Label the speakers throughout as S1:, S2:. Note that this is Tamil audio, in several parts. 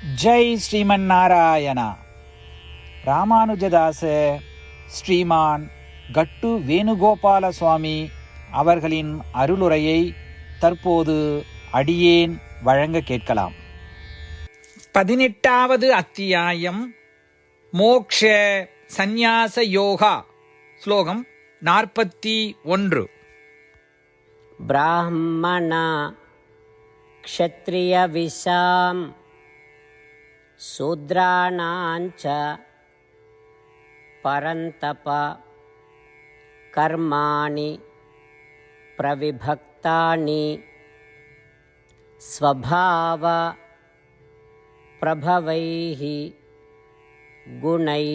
S1: ஜெய் ஸ்ரீமன் நாராயணா. ராமானுஜதாச ஸ்ரீமான் கட்டு வேணுகோபால சுவாமி அவர்களின் அருளுரையை தற்போது அடியேன் வழங்க கேட்கலாம். பதினெட்டாவது அத்தியாயம் மோக்ஷ சந்நியாச யோகா ஸ்லோகம் நாற்பத்தி ஒன்று.
S2: பிராமணா க்ஷத்ரியவிசாம் శూద్రాణాంచ పరంతప కర్మాణి ప్రవిభక్తాని స్వభావ ప్రభవై గుణై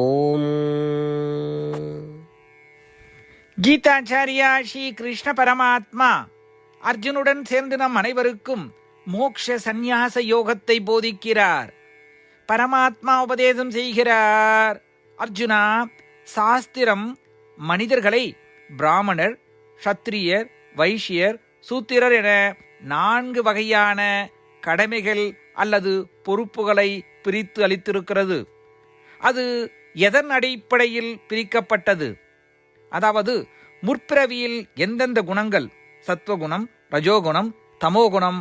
S2: ఓం
S1: கீதாச்சாரியா ஸ்ரீ கிருஷ்ண பரமாத்மா அர்ஜுனுடன் சேர்ந்து நம் அனைவருக்கும் மோக்ஷ சந்நியாச யோகத்தை போதிக்கிறார். பரமாத்மா உபதேசம் செய்கிறார். அர்ஜுனா சாஸ்திரம் மனிதர்களை பிராமணர் சத்திரியர் வைஷ்யர் சூத்திரர் என நான்கு வகையான கடமைகள் அல்லது பொறுப்புகளை பிரித்து அளித்திருக்கிறது. அது எதன் அடிப்படையில் பிரிக்கப்பட்டது? அதாவது முற்பிறவியில் எந்தெந்த குணங்கள்? சத்வகுணம் ரஜோகுணம் தமோகுணம்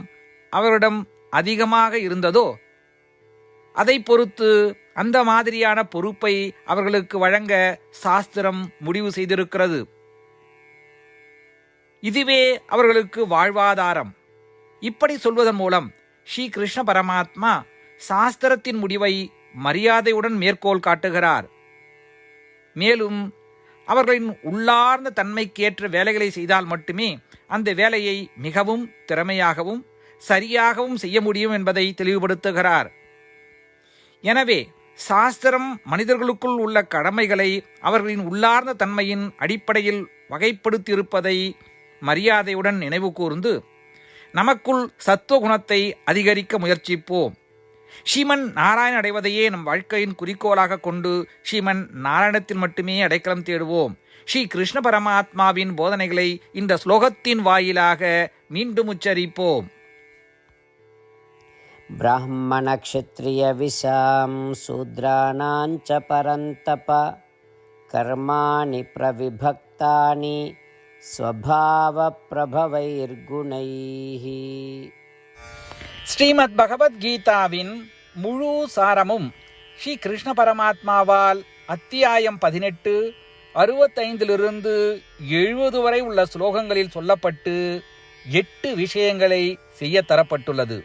S1: அவரிடம் அதிகமாக இருந்ததோ அதை பொறுத்து அந்த மாதிரியான பொறுப்பை அவர்களுக்கு வழங்க சாஸ்திரம் முடிவு செய்திருக்கிறது. இதுவே அவர்களுக்கு வாழ்வாதாரம். இப்படி சொல்வதன் மூலம் ஸ்ரீ கிருஷ்ண பரமாத்மா சாஸ்திரத்தின் முடிவை மரியாதையுடன் மேற்கோள் காட்டுகிறார். மேலும் அவர்களின் உள்ளார்ந்த தன்மைக்கேற்ற வேலைகளை செய்தால் மட்டுமே அந்த வேலையை மிகவும் திறமையாகவும் சரியாகவும் செய்ய முடியும் என்பதை தெளிவுபடுத்துகிறார். எனவே சாஸ்திரம் மனிதர்களுக்குள் உள்ள கடமைகளை அவர்களின் உள்ளார்ந்த தன்மையின் அடிப்படையில் வகைப்படுத்தியிருப்பதை மரியாதையுடன் நினைவு கூர்ந்து நமக்குள் சத்துவ குணத்தை அதிகரிக்க முயற்சிப்போம். ஸ்ரீமன் நாராயண அடைவதையே நம் வாழ்க்கையின் குறிக்கோளாக கொண்டு ஸ்ரீமன் நாராயணத்தில் மட்டுமே அடைக்கலம் தேடுவோம். ஸ்ரீ கிருஷ்ண பரமாத்மாவின் போதனைகளை இந்த ஸ்லோகத்தின் வாயிலாக மீண்டும் உச்சரிப்போம்.
S2: ब्राह्मणक्षत्रियविशां शूद्राणां च परन्तप कर्माणि प्रविभक्तानि स्वभावप्रभवैर्गुणैः
S1: ஸ்ரீமத் பகவத்கீதாவின் முழு சாரமும் ஸ்ரீ கிருஷ்ண பரமாத்மாவால் அத்தியாயம் பதினெட்டு அறுபத்தைந்திலிருந்து எழுபது வரை உள்ள ஸ்லோகங்களில் சொல்லப்பட்டு எட்டு விஷயங்களை செய்ய தரப்பட்டுள்ளது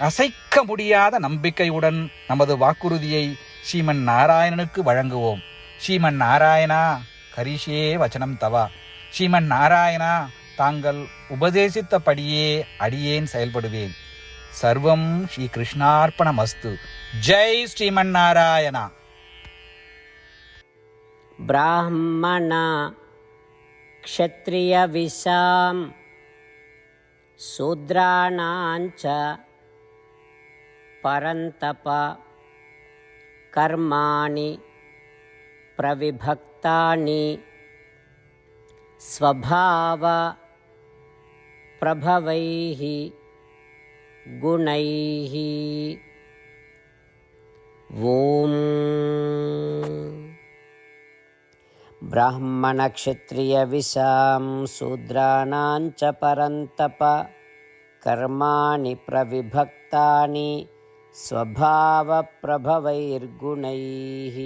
S1: அசைக்க முடியாத நம்பிக்கையுடன் நமது வாக்குறுதியை ஸ்ரீமன் நாராயணனுக்கு வழங்குவோம் ஸ்ரீமன் நாராயணா கரிஷே வச்சனம் தவா ஸ்ரீமன் நாராயணா தாங்கள் உபதேசித்தபடியே அடியேன் செயல்படுவேன் சர்வம் ஸ்ரீ கிருஷ்ணார்ப்பணமஸ்து ஜெய் ஸ்ரீமன் நாராயணா
S2: ब्राह्मण क्षत्रियविशां शूद्राणां च परन्तप कर्माणि प्रविभक्तानि स्वभावप्रभवैः गुणैः। ॐ। ब्राह्मणक्षत्रियविशां शूद्राणां च परन्तप कर्माणि प्रविभक्तानि स्वभावप्रभवैर्गुणैः